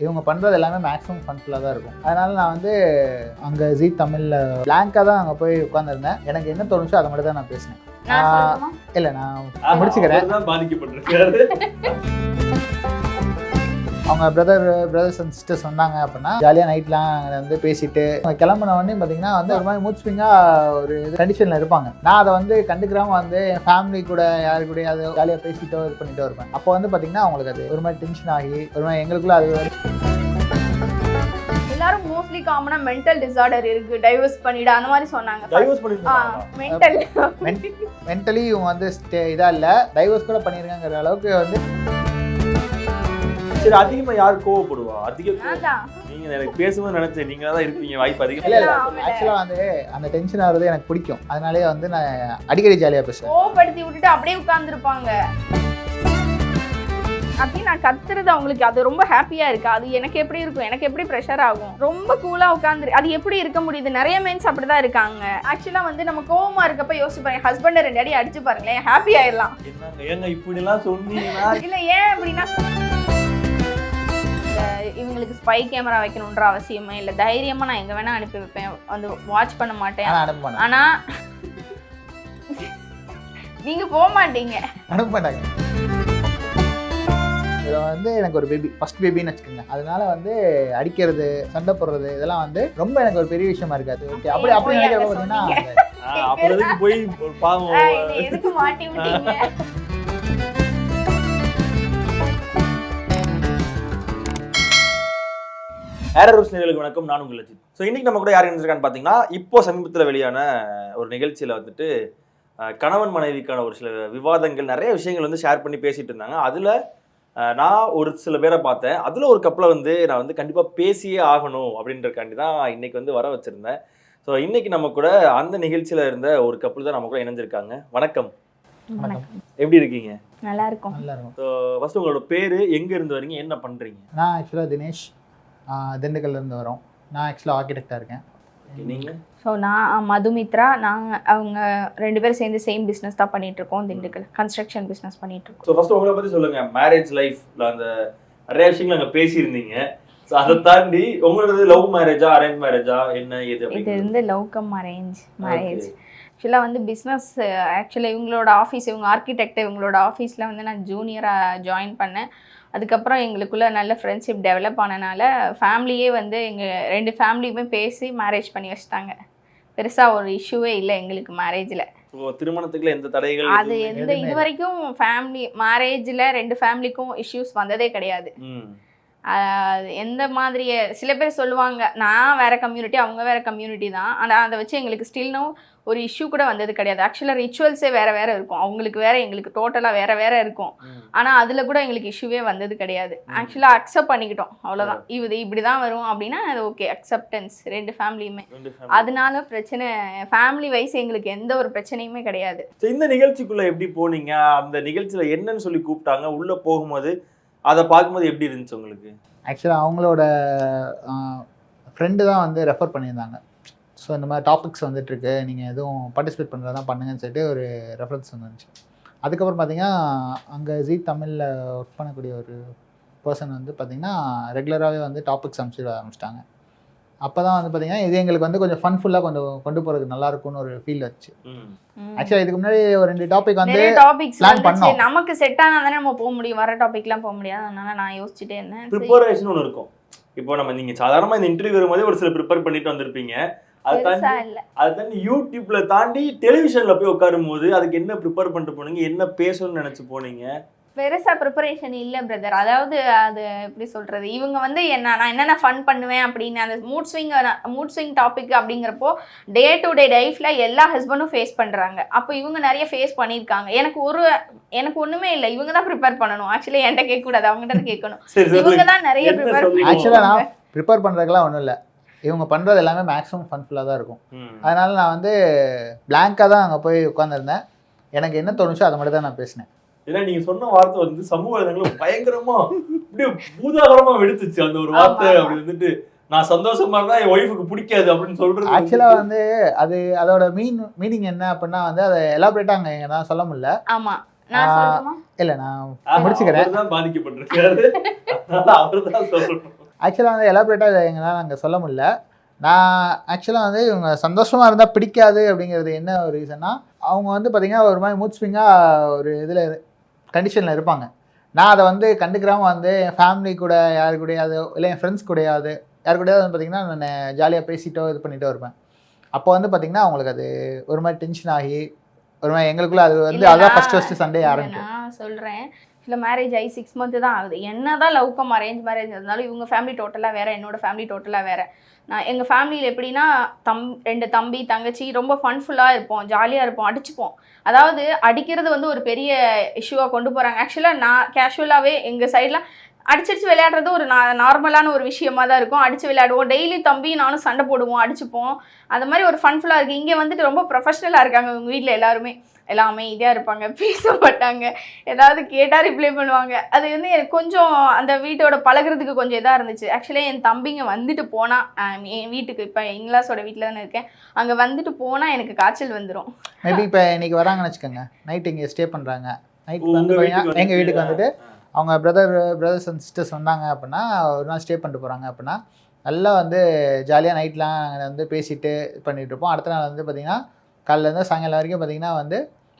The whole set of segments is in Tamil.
இவங்க பண்ணுறது எல்லாமே மேக்ஸிமம் ஃபன்ஃபுல்லாக தான் இருக்கும். அதனால நான் வந்து அங்கே ஜி தமிழில் பிளாங்காக தான் அங்கே போய் உட்காந்துருந்தேன் எனக்கு என்ன தோணுச்சோ அதை மட்டும் தான் நான் பேசினேன்? இல்லை நான் முடிச்சுக்கிறேன். பாதிக்கப்பட்டிருக்காரு. அவங்க பிரதர் பிரதர்ஸ் அண்ட் சிஸ்டர்ஸ் வந்தாங்க அப்படின்னா ஜாலியாக நைட்லாம் வந்து பேசிட்டு அவங்க கிளம்புன உடனே பார்த்தீங்கன்னா வந்து ஒரு மாதிரி மூட் ஸ்விங்காக ஒரு கண்டிஷனில் இருப்பாங்க. நான் அதை வந்து கண்டுக்கிறாம வந்து என் ஃபேமிலி கூட யாரு கூட அது ஜாலியாக பேசிட்டோ இது பண்ணிட்டோ இருப்பேன். அப்போ வந்து பார்த்தீங்கன்னா அவங்களுக்கு அது ஒரு மாதிரி டென்ஷன் ஆகி ஒரு மாதிரி எங்களுக்குள்ள அது எல்லாரும் மோஸ்ட்லி காமனா மென்டல் டிசார்டர் இருக்கு டைவர்ஸ் பண்ணிடு அந்த மாதிரி சொன்னாங்க. டைவர்ஸ் மென்டல் மென்டலி இவங்க வந்து ஸ்டே இதாக இல்லை டைவர்ஸ் கூட பண்ணியிருக்காங்கிற அளவுக்கு வந்து சரி அதிகமா யார் கோவப்படுவா? அதிக நீங்க எனக்கு பேசும்போது நினைச்சேன் நீங்க தான் இருப்பீங்க வாய்ப்பு அதிகம் இல்லை. ஆக்சுவலாக வந்து அந்த டென்ஷன் ஆகிறது எனக்கு பிடிக்கும். அதனாலேயே வந்து நான் அடிக்கடி ஜாலியாக பேசுவேன். கோவப்படுத்தி விட்டுட்டு அப்படியே உட்கார்ந்துருப்பாங்க. அப்படி நான் கத்துறது அவங்களுக்கு அது ரொம்ப ஹாப்பியா இருக்கு. அது எனக்கு எப்படி இருக்கும்? எனக்கு எப்படி ப்ரெஷர் ஆகும்? ரொம்ப கூலா உட்காந்து அது எப்படி இருக்க முடியுது? நிறைய மென்ஸ் அப்படிதான் இருக்காங்க. ஆக்சுவலா வந்து நம்ம கோவமா இருக்கப்ப யோசிச்சு பாருங்க ஹஸ்பண்ட் ரெண்டு அடி அடிச்சு பாருங்களேன் ஹாப்பி ஆயிடலாம். என்னங்க ஏங்க இப்படி எல்லாம் சொன்னீங்கன்னா? இல்ல ஏன் அப்படின்னா இவங்களுக்கு ஸ்பை கேமரா வைக்கணுன்ற அவசியமே இல்லை. தைரியமா நான் எங்க வேணா அனுப்பி வைப்பேன். வந்து வாட்ச் பண்ண மாட்டேன். ஆனால் அனுப்ப மாட்டேன் ஆனா நீங்க போக மாட்டீங்க. அனுப்ப மாட்டாங்க. இது வந்து எனக்கு ஒரு பேபி ஃபர்ஸ்ட் பேபின்னு வச்சுக்கோங்க. அதனால வந்து அடிக்கிறது சண்டை போடுறது இதெல்லாம் வந்து ரொம்ப எனக்கு ஒரு பெரிய விஷயமா இருக்காது. ஓகே அப்படி அப்படி பார்த்தீங்கன்னா அப்புறம் போய் பாவம். ஏரரூஸ் நேர்களுக்கு வணக்கம். நான் உங்கள் அஜித். ஸோ இன்னைக்கு நம்ம கூட யார் இருந்திருக்கான்னு பார்த்தீங்கன்னா இப்போ சமீபத்தில் வெளியான ஒரு நிகழ்ச்சியில் வந்துட்டு கணவன் மனைவிக்கான ஒரு சில விவாதங்கள் நிறைய விஷயங்கள் வந்து ஷேர் பண்ணி பேசிட்டு இருந்தாங்க. அதில் நான் ஒரு சில பேரை பார்த்தேன். அதில் ஒரு கப்பலை வந்து நான் வந்து கண்டிப்பாக பேசியே ஆகணும் அப்படின்றக்காண்டி தான் இன்னைக்கு வந்து வர வச்சுருந்தேன். ஸோ இன்னைக்கு நம்ம கூட அந்த நிகழ்ச்சியில் இருந்த ஒரு கப்பல் தான் நம்ம கூட இணைஞ்சிருக்காங்க. வணக்கம். வணக்கம். எப்படி இருக்கீங்க? நல்லா இருக்கும். நல்லா இருக்கும். ஸோ ஃபர்ஸ்ட் உங்களோட பேர் எங்கே இருந்து வரீங்க? என்ன பண்ணுறீங்க நான் ஆக்சுவலாக தினேஷ். ஆஹ் திண்டுக்கல்ல இருந்து வரோம். நான் ஆக்சுவலாக ஆர்கிடெக்டாக இருக்கேன். நீங்கள் ஸோ நான் மதுமித்ரா நாங்கள் அவங்க ரெண்டு பேரும் சேர்ந்து சேம் பிஸ்னஸ் தான் பண்ணிட்டு இருக்கோம் திண்டுக்கல். கன்ஸ்ட்ரக்ஷன் பிஸ்னஸ் பண்ணிட்டு இருக்கோம். ஸோ ஃபர்ஸ்ட் உங்களை பற்றி சொல்லுங்க. மேரேஜ் லைஃப்ல அந்த நிறைய விஷயங்கள் அங்கே பேசியிருந்தீங்க. ஸோ அதை தாண்டி உங்களோடது லவ் மேரேஜா அரேஞ்ச் மேரேஜா என்ன இது அப்படிங்கிறது? வந்து லவ் கம் அரேஞ்ச் மேரேஜ் ஆக்சுவலாக வந்து பிஸ்னஸ் ஆக்சுவலாக இவங்களோட ஆஃபீஸ் இவங்க ஆர்கிடெக்ட் இவங்களோட ஆஃபீஸில் வந்து நான் ஜூனியராக ஜாயின் பண்ணேன். அதுக்கப்புறம் எங்களுக்குள்ள நல்ல ஃப்ரெண்ட்ஷிப் டெவலப் ஆனனால ஃபேமிலியே வந்து எங்கள் ரெண்டு ஃபேமிலியுமே பேசி மேரேஜ் பண்ணி வச்சிட்டாங்க. பெருசாக ஒரு இஷ்யூவே இல்லை எங்களுக்கு மேரேஜில் திருமணத்துக்குள்ள எந்த தடைகள் அது எந்த இது வரைக்கும் ஃபேமிலி மேரேஜில் ரெண்டு ஃபேமிலிக்கும் இஷ்யூஸ் வந்ததே கிடையாது. எந்த மாதிரி சில பேர் சொல்லுவாங்க நான் வேற கம்யூனிட்டி அவங்க வேற கம்யூனிட்டி தான். ஆனால் அதை வச்சு எங்களுக்கு ஸ்டில்னும் ஒரு இஷ்யூ கூட வந்தது கிடையாது. ஆக்சுவலாக ரிச்சுவல்ஸே வேற வேற இருக்கும். அவங்களுக்கு வேற எங்களுக்கு டோட்டலாக வேற வேற இருக்கும். ஆனால் அதில் கூட எங்களுக்கு இஷ்யூவே வந்தது கிடையாது. ஆக்சுவலாக அக்செப்ட் பண்ணிக்கிட்டோம். அவ்வளோதான் இது இப்படி தான் வரும் அப்படின்னா அது ஓகே அக்செப்டன்ஸ் ரெண்டு ஃபேமிலியுமே. அதனால பிரச்சனை ஃபேமிலி வைஸ் எங்களுக்கு எந்த ஒரு பிரச்சனையுமே கிடையாது. இந்த நிகழ்ச்சிக்குள்ள எப்படி போனீங்க? அந்த நிகழ்ச்சியில என்னன்னு சொல்லி கூப்பிட்டாங்க. உள்ள போகும்போது அதை பார்க்கும்போது எப்படி இருந்துச்சு உங்களுக்கு? ஆக்சுவலாக அவங்களோட ஃப்ரெண்டு தான் வந்து ரெஃபர் பண்ணியிருந்தாங்க. ஸோ இந்த மாதிரி டாபிக்ஸ் வந்துட்டுருக்கு. நீங்கள் எதுவும் பார்ட்டிசிபேட் பண்ணுறதா பண்ணுங்கன்னு சொல்லிட்டு ஒரு ரெஃபரன்ஸ் வந்துருந்துச்சு அதுக்கப்புறம் பார்த்தீங்கன்னா அங்கே ஜி தமிழில் ஒர்க் பண்ணக்கூடிய ஒரு பர்சன் வந்து பார்த்திங்கன்னா ரெகுலராகவே வந்து டாபிக்ஸ் அனுப்பிச்சிட ஆரம்பிச்சிட்டாங்க. அப்போ தான் வந்து பார்த்தீங்கன்னா இது எங்களுக்கு வந்து கொஞ்சம் ஃபன்ஃபுல்லாக கொண்டு கொண்டு போகிறதுக்கு நல்லா இருக்கும்னு ஒரு ஃபீல் வச்சு. ஆக்சுவலாக இதுக்கு முன்னாடி ஒரு ரெண்டு டாபிக் வந்து டாபிக்ஸ் வந்துச்சு. பண்ணோம். நமக்கு செட் ஆனா தானே நம்ம போக முடியும். வர டாபிக்லாம் போக முடியாது. அதனால நான் யோசிச்சுட்டே இருந்தேன். ப்ரிப்பரேஷன் ஒன்று இருக்கும். இப்போ நம்ம நீங்க சாதாரணமா இந்த இன்டர்வியூ வரும்போதே ஒரு சில ப்ரிப்பேர் பண்ணிட்டு வந்திருப்பீங்க. அதை தாண்டி அதை தாண்டி யூடியூப்ல தாண்டி டெலிவிஷன்ல போய் உட்காரும் போது அதுக்கு என்ன ப்ரிப்பேர் பண்ணிட்டு போனீங்க? என்ன பேசணும்னு நினைச்சு போனீங்க? பெருசா ப்ரிப்பரேஷன் இல்ல பிரதர் அதாவது அது எப்படி சொல்றது? இவங்க வந்து என்ன நான் என்னென்ன ஃபன் பண்ணுவேன் அப்படின்னு அந்த mood swing mood swing topic அப்படிங்கிறப்போ டே டு டே லைஃப்ல எல்லா ஹஸ்பண்டும் ஃபேஸ் பண்றாங்க. அப்போ இவங்க நிறைய ஃபேஸ் பண்ணியிருக்காங்க. எனக்கு ஒரு எனக்கு ஒண்ணுமே இல்லை. இவங்க தான் ப்ரிப்பேர் பண்ணணும். ஆக்சுவலி என்கிட்ட கேட்க கூடாது அவங்ககிட்ட தான் கேட்கணும். இவங்க. தான் நிறைய ப்ரிப்பேர்? ஆக்சுவலாக நான் ப்ரிப்பேர் பண்ணுறதுக்கெல்லாம் ஒன்றும் இல்லை. இவங்க பண்ணுறது எல்லாமே மேக்ஸிமம் ஃபன்ஃபுல்லாக தான் இருக்கும். அதனால நான் வந்து பிளாங்காக தான் அங்கே போய் உட்காந்துருந்தேன் எனக்கு என்ன தோணுச்சோ அதை மட்டும் தான் நான் பேசினேன். ஏன்னா நீங்க சொன்ன வார்த்தை வந்து சமூக வலைதளங்கள்ல பயங்கரமா அப்படியே பூதாகரமா வெடித்துச்சு அந்த ஒரு வார்த்தை. அப்படி வந்துட்டு. நான் சந்தோஷமா இருந்தா என் ஒய்ஃபுக்கு பிடிக்காது அப்படின்னு சொல்றது ஆக்சுவலாக வந்து அது அதோட மீன் மீனிங் என்ன அப்படின்னா வந்து அதை எலாபரேட்டாக அங்கே நான் சொல்ல முடியல. ஆமா. இல்லை நான் முடிச்சுக்கிறேன். அவர்தான் பாதிக்கப்பட்டிருக்காரு. அதனால அவர்தான் சொல்லணும். ஆக்சுவலாக வந்து எலாபரேட்டாக எங்களால் அங்கே சொல்ல முடியல. நான் ஆக்சுவலாக வந்து இவங்க சந்தோஷமாக இருந்தால் பிடிக்காது அப்படிங்கிறது என்ன ஒரு ரீசன்னா அவங்க வந்து பார்த்திங்கன்னா ஒரு மாதிரி மூட் ஸ்விங்காக ஒரு இதில் கண்டிஷனில் இருப்பாங்க. நான் அதை வந்து கண்டுக்கிறாம வந்து என் ஃபேமிலி கூட யாரு கூடயாவது இல்லை என் ஃப்ரெண்ட்ஸ் கூடயாவது யார் கூடயாவது வந்து பார்த்திங்கன்னா நான் ஜாலியாக பேசிட்டோ இது பண்ணிட்டோ இருப்பேன். அப்போ வந்து பார்த்திங்கன்னா அவங்களுக்கு அது ஒரு மாதிரி டென்ஷன் ஆகி ஒரு மாதிரி எங்களுக்குள்ள அது வந்து அதான் நான் ஃபஸ்ட்டு ஃபஸ்ட்டு சண்டே ஆரம்பிக்கும். நான் சொல்றேன். இல்லை மேரேஜ் ஆகி சிக்ஸ் மந்த்து தான் ஆகுது. என்ன தான் லவ் கம் அரேஞ்ச் மேரேஜ் இருந்தாலும் இவங்க ஃபேமிலி டோட்டலாக வேறு என்னோட ஃபேமிலி டோட்டலாக வேறு. நான் எங்கள் ஃபேமிலியில் எப்படின்னா தம் ரெண்டு தம்பி தங்கச்சி ரொம்ப ஃபன்ஃபுல்லாக இருப்போம் ஜாலியாக இருப்போம் அடிச்சுப்போம். அதாவது அடிக்கிறது வந்து ஒரு பெரிய இஷ்யூவாக கொண்டு போகிறாங்க ஆக்சுவலாக நான் கேஷுவலாகவே எங்கள் சைட்லாம் அடிச்சடிச்சு விளையாடுறது ஒரு நா- நார்மலான ஒரு விஷயமா தான் இருக்கும். அடிச்சு விளையாடுவோம். டெய்லி தம்பி நானும் சண்டை போடுவோம் அடிச்சுப்போம். அந்த மாதிரி ஒரு ஃபன்ஃபுல்லாக இருக்குது இங்கே வந்துட்டு ரொம்ப ப்ரொஃபஷனலாக இருக்காங்க உங்கள் வீட்டில் எல்லாருமே. எல்லாம் அமைதியாக இருப்பாங்க பேச மாட்டாங்க. ஏதாவது கேட்டால் ரிப்ளை பண்ணுவாங்க. அது வந்து எனக்கு கொஞ்சம் அந்த வீட்டோட பழகுறதுக்கு கொஞ்சம் இதாக இருந்துச்சு. ஆக்சுவலி என் தம்பிங்க வந்துட்டு போனால் என் வீட்டுக்கு இப்போ இங்கிலாஸோட வீட்டில் தானே இருக்கேன். அங்கே வந்துட்டு போனால் எனக்கு காய்ச்சல் வந்துடும் மேபி இப்போ இன்னைக்கு வராங்கன்னு வச்சுக்கோங்க. நைட் இங்கே ஸ்டே பண்ணுறாங்க நைட் வந்து எங்கள் வீட்டுக்கு வந்துட்டு, அவங்க பிரதர் பிரதர்ஸ் அண்ட் சிஸ்டர்ஸ் வந்தாங்க அப்படின்னா ஒரு நாள் ஸ்டே பண்ணிட்டு போகிறாங்க அப்படின்னா நல்லா வந்து ஜாலியாக நைட்லாம் வந்து பேசிட்டு இது பண்ணிட்டு இருப்போம். அடுத்த நாள் வந்து பார்த்திங்கன்னா காலையிலேருந்து சாயங்காலம் வரைக்கும் பார்த்திங்கன்னா வந்து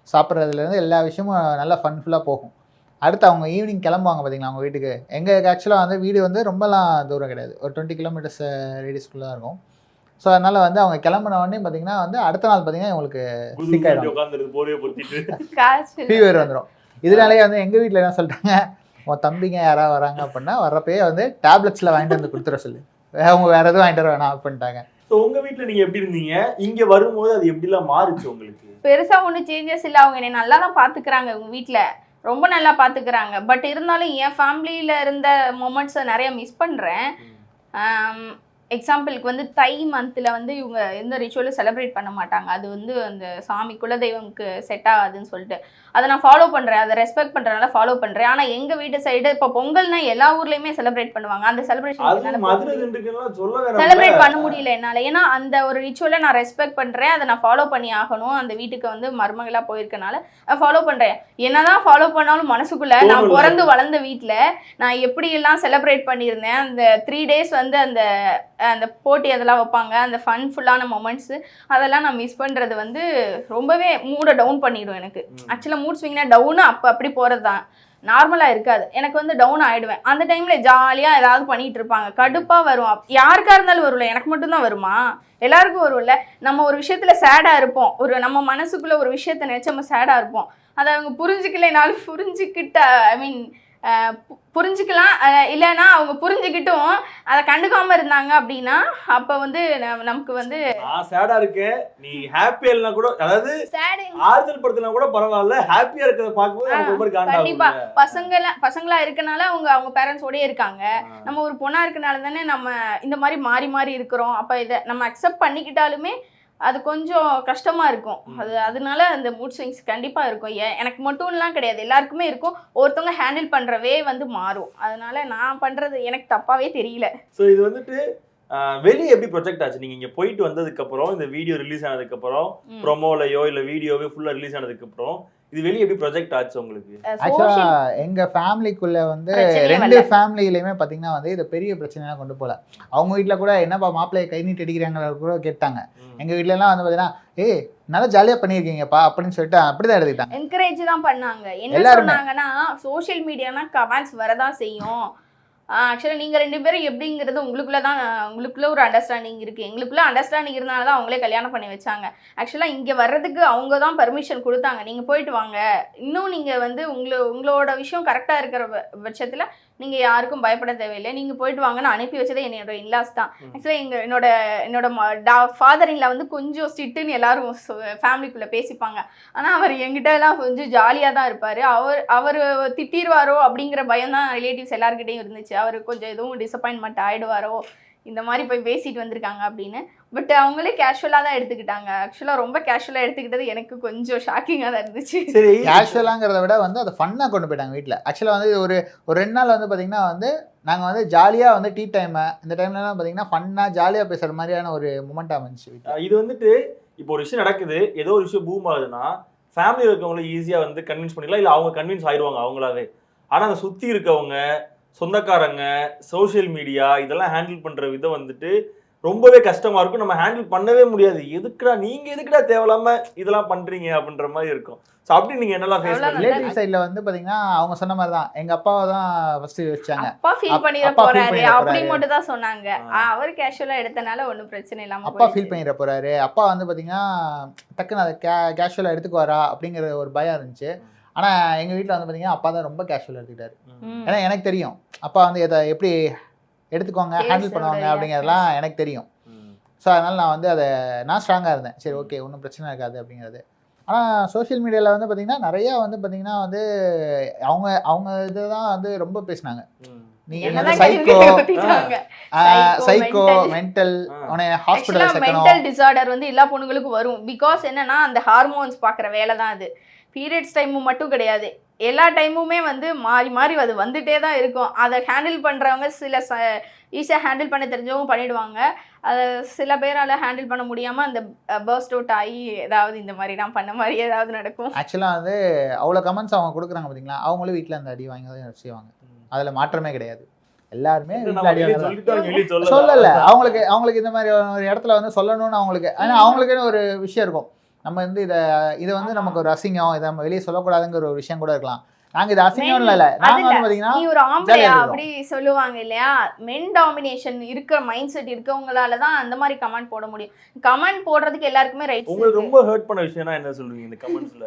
சாப்பிட்றதுலேருந்து எல்லா விஷயமும் நல்லா ஃபன்ஃபுல்லாக போகும். அடுத்து அவங்க ஈவினிங் கிளம்புவாங்க பார்த்தீங்களா அவங்க வீட்டுக்கு? எங்கள் ஆக்சுவலாக வந்து வீடு வந்து ரொம்பலாம் தூரம் கிடையாது. ஒரு டுவெண்ட்டி கிலோமீட்டர்ஸ் ரேடியஸ்குள்ளே தான் இருக்கும். ஸோ அதனால் வந்து அவங்க கிளம்புன உடனே பார்த்தீங்கன்னா வந்து அடுத்த நாள் பார்த்தீங்கன்னா போர்வையை பொத்திட்டு. காய்ச்சல் ஃபீவர் வந்துடும் இதனாலேயே வந்து எங்கள் வீட்டில் என்ன சொல்லிட்டாங்க உன் தம்பிங்க யாராவது வராங்க அப்படின்னா வர்றப்பயே வந்து டேப்லெட்ஸில் வாங்கிட்டு வந்து கொடுத்துட சொல்லு. அவங்க வேறு எதுவும் வாங்கிட்டு வர வேணாம் அப்படின்ட்டாங்க. ஸோ உங்க வீட்டில் நீங்க எப்படி இருந்தீங்க? இங்க வரும்போது அது எப்படிலாம் மாறுச்சு உங்களுக்கு? பெருசா ஒன்றும் சேஞ்சஸ் இல்லை. அவங்க என்னை நல்லா தான் பார்த்துக்கிறாங்க உங்க வீட்டில் ரொம்ப நல்லா பார்த்துக்கிறாங்க. பட் இருந்தாலும் என் ஃபேமிலியில் இருந்த மொமெண்ட்ஸை நிறைய மிஸ் பண்ணுறேன் எக்ஸாம்பிளுக்கு வந்து தை மந்தில் வந்து இவங்க எந்த ரிச்சுவலும் செலிப்ரேட் பண்ண மாட்டாங்க. அது வந்து அந்த சாமி குலதெய்வம்க்கு செட் ஆகாதுன்னு சொல்லிட்டு. அதை நான் ஃபாலோ பண்ணுறேன் அதை ரெஸ்பெக்ட் பண்ணுறதுனால ஃபாலோ பண்ணுறேன் ஆனால் எங்கள் வீட்டு சைடு இப்போ பொங்கல்னா எல்லா ஊர்லேயுமே செலிப்ரேட் பண்ணுவாங்க. அந்த செலிப்ரேஷன் செலிப்ரேட் பண்ண முடியல என்னால. ஏன்னா அந்த ஒரு ரிச்சுவலை நான் ரெஸ்பெக்ட் பண்றேன். அதை நான் ஃபாலோ பண்ணி ஆகணும். அந்த வீட்டுக்கு வந்து மருமகளா போயிருக்கனால ஃபாலோ பண்றேன். என்னதான் ஃபாலோ பண்ணாலும் மனசுக்குள்ள நான். பிறந்து வளர்ந்த வீட்ல நான் எப்படி எல்லாம் செலிப்ரேட் பண்ணியிருந்தேன் அந்த த்ரீ டேஸ் வந்து அந்த அந்த போட்டி அதெல்லாம் வைப்பாங்க. அந்த ஃபன் ஃபுல்லான மொமெண்ட்ஸ் அதெல்லாம் நான் மிஸ் பண்றது வந்து ரொம்பவே மூட டவுன் பண்ணிடும் எனக்கு. ஆக்சுவலாக மூட் ஸ்விங்னா டவுனு அப்போ அப்படி போகிறது தான் நார்மலாக இருக்காது. எனக்கு வந்து டவுன் ஆகிடுவேன் அந்த டைமில் ஜாலியாக ஏதாவது பண்ணிகிட்டு இருப்பாங்க. கடுப்பாக வரும். யாருக்காக இருந்தாலும் வரும்ல. எனக்கு மட்டும்தான் வருமா? எல்லாருக்கும் வரும்ல. நம்ம ஒரு விஷயத்தில் சேடாக இருப்போம். ஒரு நம்ம மனசுக்குள்ளே ஒரு விஷயத்தை நினச்சி நம்ம சேடாக இருப்போம். அதை அவங்க புரிஞ்சுக்கலைனாலும் புரிஞ்சுக்கிட்ட ஐ மீன் புரிஞ்சுக்கலாம். இல்லைன்னா அவங்க புரிஞ்சுக்கிட்டும் அதை கண்டுக்காம இருந்தாங்க அப்படின்னா அப்போ வந்து நமக்கு வந்து சேடா இருக்கேன் நீ ஹாப்பியா இல்லைனா கூட அதாவது ஆறுதல் படுத்தினா கூட பரவாயில்ல. ஹாப்பியா இருக்கிறத பார்க்கும்போது கண்டிப்பா. பசங்கள பசங்களா இருக்கனால அவங்க அவங்க பேரண்ட்ஸோடய இருக்காங்க. நம்ம ஒரு பொண்ணா இருக்கனால தானே நம்ம இந்த மாதிரி மாறி மாறி இருக்கிறோம். அப்ப இதை நம்ம அக்செப்ட் பண்ணிக்கிட்டாலுமே அது கொஞ்சம் கஷ்டமா இருக்கும். அது அதனால அந்த மூட் ஸ்விங்ஸ் கண்டிப்பா இருக்கும். எனக்கு மட்டும்லாம் கிடையாது. எல்லாருக்குமே இருக்கும். ஒருத்தவங்க ஹேண்டில் பண்ற வே வந்து மாறும். அதனால நான் பண்றது எனக்கு தப்பாவே தெரியல. ஸோ இது வந்துட்டு வெளிய எப்படி ப்ரொஜெக்ட் ஆச்சு? நீங்க இங்க போயிட்டு வந்ததுக்கு அப்புறம் இந்த வீடியோ ரிலீஸ் ஆனதுக்கு அப்புறம் ம். ப்ரொமோலயோ இல்ல வீடியோவே ஃபுல்லா ரிலீஸ் ஆனதுக்கு அப்புறம் இது வெளிய எப்படி ப்ரொஜெக்ட் ஆச்சு உங்களுக்கு ஆக்சுவலாக எங்கள் ஃபேமிலிக்குள்ளே வந்து ரெண்டு. ஃபேமிலியிலையுமே பார்த்தீங்கன்னா வந்து இது பெரிய பிரச்சனைலாம் கொண்டு போகல அவங்க வீட்டில் கூட என்னப்பா மாப்பிள்ளையை கை நீட்டி அடிக்கிறாங்க கூட கேட்டாங்க ம். எங்கள் வீட்டிலலாம் வந்து பார்த்தீங்கன்னா ஏய் நல்லா ஜாலியாக பண்ணியிருக்கீங்கப்பா அப்படின்னு சொல்லிட்டு அப்படி தான் எடுத்துக்கிட்டாங்க என்கரேஜ் தான் பண்ணாங்க என்ன. சொன்னாங்கன்னா சோஷியல் மீடியானா கமெண்ட்ஸ் வரதான் செய்யும் ஆக்சுவலாக நீங்கள் ரெண்டு பேரும் எப்படிங்கிறது உங்களுக்குள்ள தான் உங்களுக்குள்ளே ஒரு அண்டர்ஸ்டாண்டிங் இருக்குது எங்களுக்குள்ளே அண்டர்ஸ்டாண்டிங் இருந்தால தான் அவங்களே கல்யாணம் பண்ணி வச்சாங்க. ஆக்சுவலாக இங்கே வர்றதுக்கு அவங்க தான் பர்மிஷன் கொடுத்தாங்க. நீங்கள் போயிட்டு வாங்க. இன்னும் நீங்கள் வந்து உங்களை உங்களோட விஷயம் கரெக்டாக இருக்கிற ப- பட்சத்தில் நீங்கள் யாருக்கும் பயப்பட தேவையில்லை. நீங்கள் போயிட்டு வாங்கன்னு அனுப்பி வச்சதே என்னோட இன்லாஸ் தான். ஆக்சுவலாக எங்கள் என்னோட என்னோட ஃபாதர் இன்ல வந்து கொஞ்சம் ஸ்ட்ரிக்ட்டுன்னு எல்லாரும் ஃபேமிலிக்குள்ளே பேசிப்பாங்க. ஆனால் அவர் என்கிட்ட எல்லாம் கொஞ்சம் ஜாலியாக தான் இருப்பார். அவர் அவர் திட்டிடுவாரோ அப்படிங்கிற பயம் தான் ரிலேட்டிவ்ஸ் எல்லாருக்கிட்டையும் இருந்துச்சு. அவர் கொஞ்சம் எதுவும் டிசப்பாயின்மெண்ட் ஆயிடுவாரோ இந்த மாதிரி போய் பேசிட்டு வந்திருக்காங்க அப்படின்னு. பட் அவங்களே கேஷுவலாக தான் எடுத்துக்கிட்டாங்க. ஆக்சுவலாக ரொம்ப கேஷுவலாக எடுத்துக்கிட்டது எனக்கு கொஞ்சம் ஷாக்கிங்காக தான் இருந்துச்சு. சரி கேஷுவலாங்கிறத விட வந்து அதை ஃபன்னாக கொண்டு போயிட்டாங்க வீட்டில் ஆக்சுவலாக வந்து ஒரு ஒரு ரெண்டு நாள் வந்து பார்த்தீங்கன்னா வந்து நாங்கள் வந்து ஜாலியாக வந்து டீ டைமு இந்த டைம்லலாம் பார்த்தீங்கன்னா ஃபன்னாக ஜாலியாக பேசுகிற மாதிரியான ஒரு மூமெண்ட்டாக அஹ் இது வந்துட்டு இப்போ ஒரு விஷயம் நடக்குது. ஏதோ ஒரு விஷயம் பூம் ஆகுதுன்னா ஃபேமிலி இருக்கவங்கள ஈஸியா வந்து கன்வின்ஸ் பண்ணிக்கலாம் இல்ல அவங்க கன்வின்ஸ் ஆயிடுவாங்க அவங்களாவே. ஆனா அந்த சுத்தி இருக்கவங்க சொந்தக்காரங்க சோஷியல் மீடியா இதெல்லாம் ஹேண்டில் பண்ற விதம் வந்துட்டு ரொம்பவே கஷ்டமா இருக்கும். நம்ம ஹேண்டில் பண்ணவே முடியாது. எதுக்குடா நீங்க எதுக்குடா தேவையில்லாம இதெல்லாம் பண்றீங்க அப்படின்ற மாதிரி இருக்கும். ஸோ அப்படி நீங்க என்னெல்லாம் ஃபேஸ் ரிலேட்டிவ் சைடில் வந்து பார்த்தீங்கன்னா அவங்க சொன்ன மாதிரி தான் எங்கள் அப்பாவை தான் ஃபஸ்ட்டு வச்சாங்க. அப்பா ஃபீல் பண்ணிட பண்ணிட அப்படி. மட்டும் தான் சொன்னாங்க. அவர் கேஷுவலா எடுத்தனால ஒண்ணும் பிரச்சனை இல்லாம அப்பா ஃபீல். பண்ணிட போறாரு. அப்பா வந்து பார்த்தீங்கன்னா டக்குன்னு அதை கே கேஷுவலாக எடுத்துக்குவாரா அப்படிங்கிற ஒரு பயம் இருந்துச்சு. ஆனால் எங்கள் வீட்டில் வந்து பார்த்தீங்கன்னா அப்பா தான் ரொம்ப கேஷுவலாக எடுத்துக்கிட்டாரு. ஏன்னா எனக்கு தெரியும். அப்பா வந்து இதை எப்படி எடுத்துக்குவாங்க Face ஹேண்டில் பண்ணுவாங்க அப்படிங்கிறதெல்லாம் எனக்கு தெரியும். ஸோ அதனால் நான் வந்து அதை நான் ஸ்ட்ராங்காக இருந்தேன். சரி ஓகே ஒன்றும் பிரச்சனை இருக்காது அப்படிங்கிறது. ஆனால் சோஷியல் மீடியாவில் வந்து பார்த்தீங்கன்னா நிறையா வந்து பார்த்தீங்கன்னா வந்து அவங்க அவங்க இதை தான் வந்து ரொம்ப பேசினாங்க. வந்து என்னதான் சைக்கோ சைக்கோ. மென்டல் ஹாஸ்பிட்டல் சேர்க்கணும். mental disorder வந்து எல்லா பொண்ணுங்களுக்கும் வரும். பிகாஸ் என்னன்னா அந்த ஹார்மோன்ஸ் பார்க்குற வேலை தான் அது. பீரியட்ஸ் டைமும் மட்டும் கிடையாது. எல்லா டைமுமே வந்து மாறி மாறி அது வந்துட்டே தான் இருக்கும். அதை ஹேண்டில் பண்ணுறவங்க சில ச ஈஸியாக ஹேண்டில் பண்ண தெரிஞ்சவங்க பண்ணிடுவாங்க. அதை சில பேரால் ஹேண்டில் பண்ண முடியாமல் அந்த பர்ஸ்ட் அவுட் ஆகி ஏதாவது இந்த மாதிரி நான் பண்ண மாதிரி ஏதாவது நடக்கும். ஆக்சுவலாக வந்து அவ்வளோ கமெண்ட்ஸ் அவங்க கொடுக்குறாங்க பார்த்தீங்களா? அவங்களும் வீட்டில் அந்த அடி வாங்கி தான் செய்வாங்க. அதில் மாற்றமே கிடையாது. எல்லாருமே சொல்லல. அவங்களுக்கு அவங்களுக்கு இந்த மாதிரி ஒரு இடத்துல வந்து சொல்லணும்னு அவங்களுக்கு ஏன்னா அவங்களுக்குன்னு ஒரு விஷயம் இருக்கும். நம்ம வந்து இதை இது வந்து நமக்கு ஒரு அசிங்கம் இதை நம்ம வெளியே சொல்லக்கூடாதுங்கிற ஒரு விஷயம் கூட இருக்கலாம். நாங்க இது அசிங்கம் இல்ல. நாங்க வந்து பாத்தீங்கன்னா நீ ஒரு ஆம்பளையா. அப்படி சொல்லுவாங்க இல்லையா? மென் டாமினேஷன் இருக்கிற மைண்ட் செட் இருக்கவங்களால தான் அந்த மாதிரி கமெண்ட் போட முடியும். கமெண்ட் போடுறதுக்கு எல்லாருக்குமே உங்களுக்கு ரைட்ஸ் ரொம்ப ஹர்ட் பண்ண விஷயம்னா என்ன சொல்லுவீங்க இந்த கமெண்ட்ஸ்ல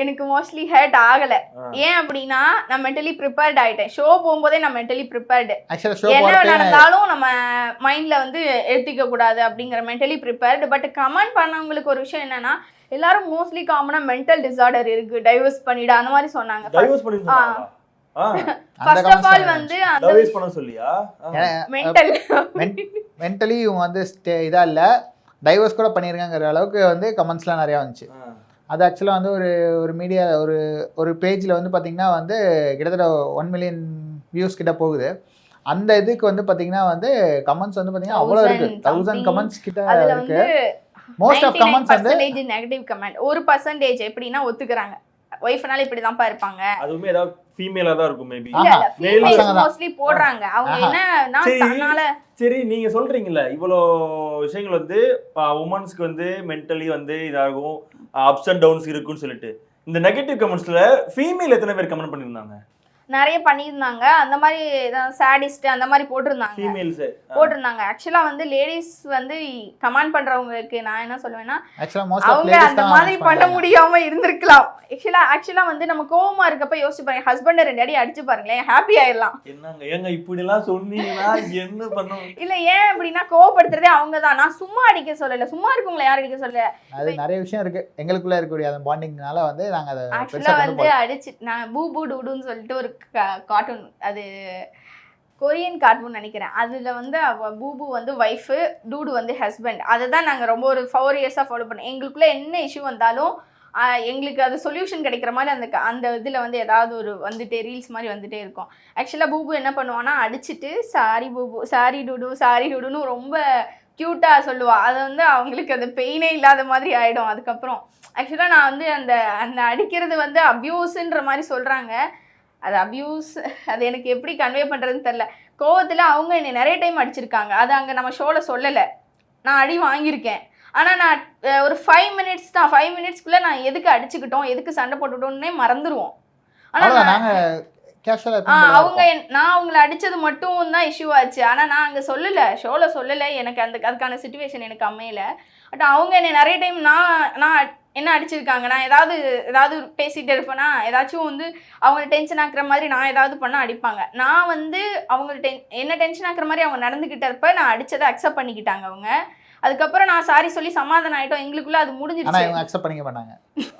எனக்கு மோஸ்ட்லி ஹர்ட் ஆகல. ஏன் அப்படின்னா நான் மென்டலி ப்ரிப்பேர்ட் ஆயிட்டேன். ஷோ போகும்போதே நான் மென்டலி ப்ரிப்பேர்டு என்ன நடந்தாலும் நம்ம மைண்ட்ல வந்து எடுத்துக்க கூடாது அப்படிங்கிற மென்டலி ப்ரிப்பேர்டு பட் கமெண்ட் பண்ணவங்களுக்கு ஒரு விஷயம் என்னன்னா எல்லாரும் மோஸ்ட்லி காமனா மென்டல் டிசார்டர் இருக்கு. டைவர்ஸ் பண்ணிடு அந்த மாதிரி சொன்னாங்க. ஃபர்ஸ்ட் ஆஃப் ஆல் வந்து அந்த டைவர்ஸ் பண்ண சொல்லியா. மென்டல் மென்டலி இவங்க வந்து இதா இல்ல. டைவர்ஸ் கூட பண்ணியிருக்காங்கிற அளவுக்கு வந்து கமெண்ட்ஸ்லாம் நிறையா வந்துச்சு. அது ஆக்சுவலாக வந்து ஒரு ஒரு மீடியா ஒரு ஒரு பேஜில் வந்து பார்த்தீங்கன்னா வந்து கிட்டத்தட்ட ஒன் மில்லியன் வியூஸ் கிட்ட போகுது. அந்த இதுக்கு வந்து பார்த்தீங்கன்னா வந்து கமெண்ட்ஸ் வந்து பார்த்தீங்கன்னா அவ்வளோ இருக்கு. Thousand thousand. கமெண்ட்ஸ் கிட்ட இருக்கு. மோஸ்ட் ஆஃப் கமெண்ட்ஸ் வந்து நெகட்டிவ் கமெண்ட் ஒரு பர்சன்டேஜ் எப்படின்னா ஒத்துக்கிறாங்க. ஒய்ஃப்னால இப்படிதான்ப்பா இருப்பாங்க அதுவுமே ஏதாவது ஃபீமேலா தான் இருக்கும் மேபி இல்ல. மோஸ்ட்லி போடுறாங்க அவங்க ஆஹா. என்ன சரி. தன்னால சரி நீங்க சொல்றீங்கல்ல இவ்வளோ விஷயங்கள் வந்து உமன்ஸ்க்கு வந்து மென்டலி வந்து இதாகும் அப்ஸ் அண்ட் டவுன்ஸ் இருக்குன்னு சொல்லிட்டு இந்த நெகட்டிவ் கமெண்ட்ஸ்ல ஃபீமேல் எத்தனை பேர் கமெண்ட் பண்ணியிருந்தாங்க நிறைய பண்ணியிருந்தாங்க. அந்த மாதிரி சாடிஸ்ட் அந்த மாதிரி போட்டிருந்தாங்க. ஃபீமேல்ஸ் போட்டிருந்தாங்க. ஆக்சுவலா வந்து லேடிஸ் வந்து கமெண்ட் பண்றவங்களுக்கு நான் என்ன சொல்லுவேன்னா ஆக்சுவலாக அவங்க அந்த மாதிரி பண்ண முடியாம இருந்திருக்கலாம். ஆக்சுவலா ஆக்சுவலா வந்து நம்ம கோவமா இருக்கப்ப யோசிச்சு பாருங்க. ஹஸ்பண்ட் ரெண்டு அடி அடிச்சு பாருங்களேன். ஹாப்பி ஆயிடலாம். என்னங்க ஏங்க இப்படி எல்லாம் சொன்னீங்கன்னா என்ன பண்ணும் இல்ல ஏன் அப்படின்னா கோவப்படுத்துறதே அவங்க தான் நான் சும்மா அடிக்க சொல்லல. சும்மா இருக்கவங்கள யார் அடிக்க சொல்லல. அது நிறைய விஷயம் இருக்கு. எங்களுக்குள்ள இருக்கக்கூடிய அந்த பாண்டிங்னால வந்து நாங்க அதை ஆக்சுவலா பெருசா கொண்டு வந்து அடிச்சு நான் பூ பூ டூடுன்னு சொல்லிட்டு ஒரு கார்ட்டூன் அது கொரியன் கார்ட்டூன் நினைக்கிறேன். அதில் வந்து அவ பூபு வந்து ஒய்ஃபு டூடு வந்து ஹஸ்பண்ட் அதை தான் நாங்கள் ரொம்ப ஒரு ஃபோர் இயர்ஸாக ஃபாலோ பண்ணோம். எங்களுக்குள்ளே என்ன இஷ்யூ வந்தாலும் எங்களுக்கு அது சொல்யூஷன் கிடைக்கிற மாதிரி அந்த அந்த இதில் வந்து ஏதாவது ஒரு வந்துட்டே ரீல்ஸ் மாதிரி வந்துகிட்டே இருக்கும். ஆக்சுவலாக பூபு என்ன பண்ணுவான்னா அடிச்சிட்டு சாரி பூபு சாரி டூடு சாரி டூடுன்னு ரொம்ப க்யூட்டாக சொல்லுவாள் அது வந்து அவங்களுக்கு அந்த பெயினே இல்லாத மாதிரி ஆகிடும் அதுக்கப்புறம் ஆக்சுவலாக நான் வந்து அந்த அந்த அடிக்கிறது வந்து அப்யூஸுன்ற மாதிரி சொல்கிறாங்க அது அப்யூஸ் அது எனக்கு எப்படி கன்வே பண்ணுறதுன்னு தெரில கோவத்தில் அவங்க என்னை நிறைய டைம் அடிச்சிருக்காங்க. அது அங்கே நம்ம ஷோவில் சொல்லலை. நான் அடி வாங்கியிருக்கேன். ஆனால் நான் ஒரு ஃபைவ் மினிட்ஸ் தான். ஃபைவ் மினிட்ஸ்க்குள்ளே நான் எதுக்கு அடிச்சுக்கிட்டோம்? எதுக்கு சண்டை போட்டுக்கிட்டோன்னே மறந்துடுவோம் ஆனால் அவங்க நான் அவங்கள அடிச்சது மட்டும் தான் இஷ்யூ ஆச்சு. ஆனா நான் அங்க சொல்லல. ஷோல சொல்லல. எனக்கு அந்த அதுக்கான சுச்சுவேஷன் எனக்கு அமையல. பட் அவங்க என்னை நிறைய டைம் நான் நான் என்ன அடிச்சிருக்காங்க நான் ஏதாவது ஏதாவது பேசிகிட்டே இருப்பேன்னா ஏதாச்சும் வந்து அவங்கள டென்ஷன் ஆக்குற மாதிரி நான் ஏதாவது பண்ணால் அடிப்பாங்க. நான் வந்து அவங்க டென் என்ன டென்ஷன் ஆக்குற மாதிரி அவங்க நடந்துக்கிட்டப்ப நான் அடித்ததை அக்செப்ட் பண்ணிக்கிட்டாங்க அவங்க. அதுக்கப்புறம் நான் சாரி சொல்லி சமாதானம் ஆயிட்டோம். எங்களுக்குள்ள அது ஆனா முடிஞ்சிருச்சு இவங்க அக்செப்ட் பண்ணிக்க மாட்டாங்க.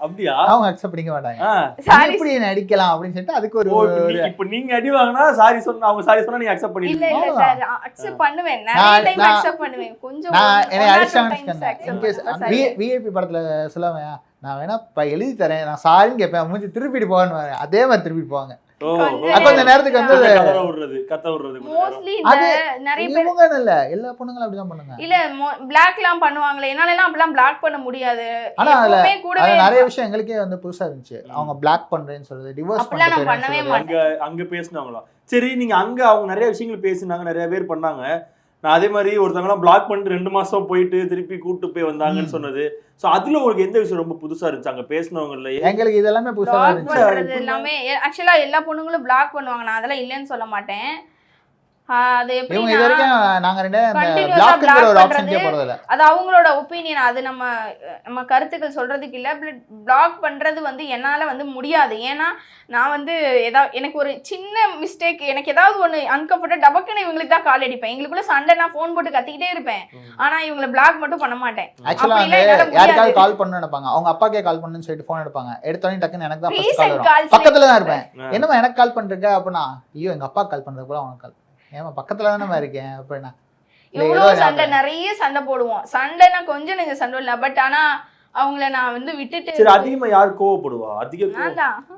அப்படியா? அவங்க அக்செப்ட் பண்ணிக்க மாட்டாங்க. சாரி என்ன அடிக்கலாம் அப்படின்னு சொல்லிட்டு அதுக்கு ஒரு ஓ, இப்ப நீங்க அடி வாங்கினா சாரி சொன்னா அவங்க சாரி சொன்னா நீங்க அக்செப்ட் இல்ல பண்ணிடுவீங்க. இல்ல அவ்வளவுதான். சார் அக்செப்ட் பண்ணுவேன். நிறைய டைம் அக்செப்ட் பண்ணுவேன். கொஞ்சம் நான் என்னை. விஐபி படத்துல சொல்லுவேன் நான் வேணா இப்ப எழுதி தரேன். நான் சாரின்னு கேட்பேன். மூஞ்சி திருப்பிட்டு போவான்னு அதே மாதிரி திருப்பிட்டு போவாங்க. கொஞ்ச நேரத்துக்கு வந்து கதற விடுறது கத்த விடுறது கொஞ்ச நேரம். மோஸ்ட்லி நிறைய பேர் இல்ல எல்லா பொண்ணுங்களும் அப்படிதான் பண்ணுங்க. இல்ல பிளாக்லாம் பண்ணுவாங்களே என்னால எல்லாம் அப்படிலாம் பிளாக் பண்ண முடியாது. ஆனா அதுல- நிறைய விஷயம் எங்களுக்கே வந்து புதுசா இருந்துச்சு. அவங்க பிளாக் பண்றேன்னு சொல்றது டிவோர்ஸ் அப்படிலாம் நான் பண்ணவே அங்க அங்க பேசினாங்களா சரி நீங்க அங்க அவங்க நிறைய விஷயங்கள் பேசினாங்க நிறைய பேர் பண்ணாங்க. நான் அதே மாதிரி ஒருத்தவங்கலாம் பிளாக் பண்ணிட்டு ரெண்டு மாசம் போயிட்டு திருப்பி கூட்டு போய் வந்தாங்கன்னு. சொன்னது. சோ அதுல உங்களுக்கு எந்த விஷயம் ரொம்ப புதுசா இருந்துச்சு? அங்க பேசினவங்கலயே எங்களுக்கு இது எல்லாமே புதுசா இருந்துச்சு. எல்லாமே ஆக்சுவலா எல்லா பொண்ணுங்களும் பிளாக் பண்ணுவாங்க. நான் அதெல்லாம் இல்லைன்னு சொல்ல மாட்டேன். அது இது வரைக்கும் நாங்க ரெண்டு பிளாக்ங்கிற ஒரு ஆப்ஷனுக்கே அது அவங்களோட ஒப்பீனியன் அது நம்ம நம்ம கருத்துக்கள் சொல்றதுக்கு இல்ல. பிளாக் பண்றது வந்து என்னால வந்து முடியாது. ஏன்னா நான் வந்து ஏதாவது எனக்கு ஒரு சின்ன மிஸ்டேக் எனக்கு ஏதாவது ஒன்று அன்கம்ஃபர்டபுள் டபக்குன்னு இவங்களுக்கு தான் கால் அடிப்பேன். எங்களுக்குள்ள சண்டை நான் ஃபோன் போட்டு கத்திக்கிட்டே இருப்பேன். ஆனா இவங்களை பிளாக் மட்டும் பண்ண மாட்டேன். ஆக்சுவலா யாருக்காவது. கால் பண்ணு நினைப்பாங்க. அவங்க அப்பாக்கே கால் பண்ணுன்னு சொல்லிட்டு போன் எடுப்பாங்க. எடுத்தோடனே டக்குன்னு எனக்கு தான் பக்கத்துல தான் இருப்பேன். என்னம்மா எனக்கு கால் பண்றீங்க அப்படின்னா ஐயோ எங்க அப்பா கால் பண்றது போல அவனுக்கு கால் ஏமா பக்கத்துல தானே இருக்கேன். அப்படின்னா இவ்வளோ சண்டை. நிறைய சண்டை போடுவோம். சண்டைனா கொஞ்சம் நெஞ்ச சண்டை இல்லை பட் ஆனா அவங்கள நான் வந்து விட்டுட்டு சரி அதிகமா யார் கோவப்படுவா? அதிக